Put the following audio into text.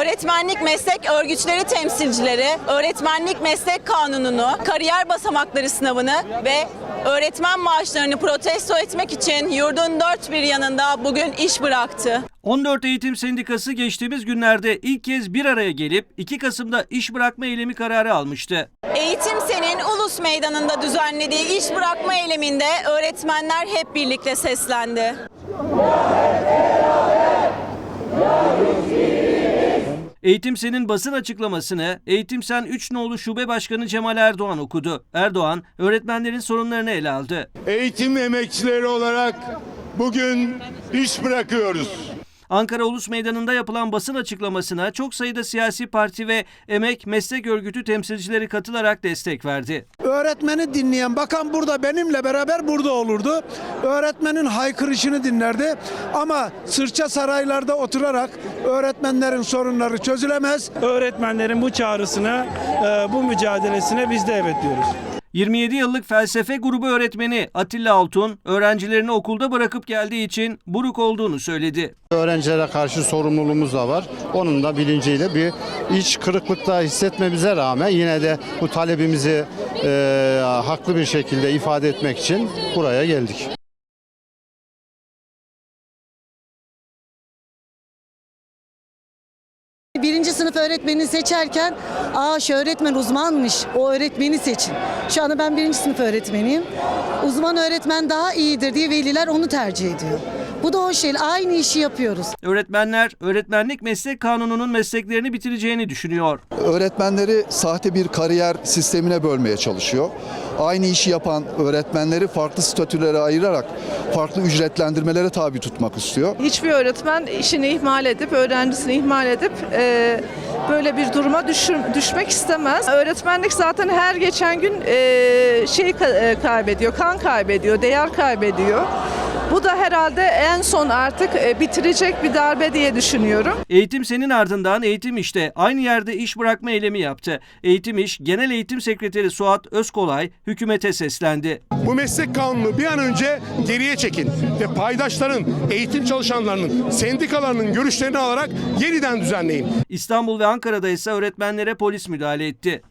Öğretmenlik meslek örgütleri temsilcileri öğretmenlik meslek kanununu, kariyer basamakları sınavını ve öğretmen maaşlarını protesto etmek için yurdun dört bir yanında bugün iş bıraktı. 14 Eğitim Sendikası geçtiğimiz günlerde ilk kez bir araya gelip 2 Kasım'da iş bırakma eylemi kararı almıştı. Eğitim Sen'in Ulus Meydanı'nda düzenlediği iş bırakma eyleminde öğretmenler hep birlikte seslendi. Eğitim Sen'in basın açıklamasını Eğitim Sen 3 nolu Şube Başkanı Cemal Erdoğan okudu. Erdoğan öğretmenlerin sorunlarını ele aldı. Eğitim emekçileri olarak bugün iş bırakıyoruz. Ankara Ulus Meydanı'nda yapılan basın açıklamasına çok sayıda siyasi parti ve emek meslek örgütü temsilcileri katılarak destek verdi. Öğretmeni dinleyen bakan burada benimle beraber burada olurdu. Öğretmenin haykırışını dinlerdi. Ama sırça saraylarda oturarak öğretmenlerin sorunları çözülemez. öğretmenlerin bu çağrısına, e, bu mücadelesine biz de evet diyoruz. 27 yıllık felsefe grubu öğretmeni Atilla Altun, öğrencilerini okulda bırakıp geldiği için buruk olduğunu söyledi. Öğrencilere karşı sorumluluğumuz da var. Onun da bilinciyle bir iç kırıklıkta hissetmemize rağmen yine de bu talebimizi e, haklı bir şekilde ifade etmek için buraya geldik. Sınıf öğretmenini seçerken aa şu öğretmen uzmanmış o öğretmeni seçin. Şu anda ben birinci sınıf öğretmeniyim. Uzman öğretmen daha iyidir diye veliler onu tercih ediyor. Bu da hoş değil. Aynı işi yapıyoruz. Öğretmenler, öğretmenlik meslek kanununun mesleklerini bitireceğini düşünüyor. öğretmenleri sahte bir kariyer sistemine bölmeye çalışıyor. Aynı işi yapan öğretmenleri farklı statülere ayırarak farklı ücretlendirmelere tabi tutmak istiyor. Hiçbir öğretmen işini ihmal edip, öğrencisini ihmal edip e, böyle bir duruma düşür- düşmek istemez. Öğretmenlik zaten her geçen gün e, şey e, kaybediyor, kan kaybediyor, değer kaybediyor. Bu da herhalde en son artık e, bitirecek bir darbe diye düşünüyorum. Eğitim senin ardından Eğitim İş'te aynı yerde iş bırakma eylemi yaptı. Eğitim İş Genel Eğitim Sekreteri Suat Özkolay hükümete seslendi. Bu meslek kanunu bir an önce geriye çekin ve paydaşların, eğitim çalışanlarının, sendikalarının görüşlerini alarak yeniden düzenleyin. İstanbul ve Ankara'da ise öğretmenlere polis müdahale etti.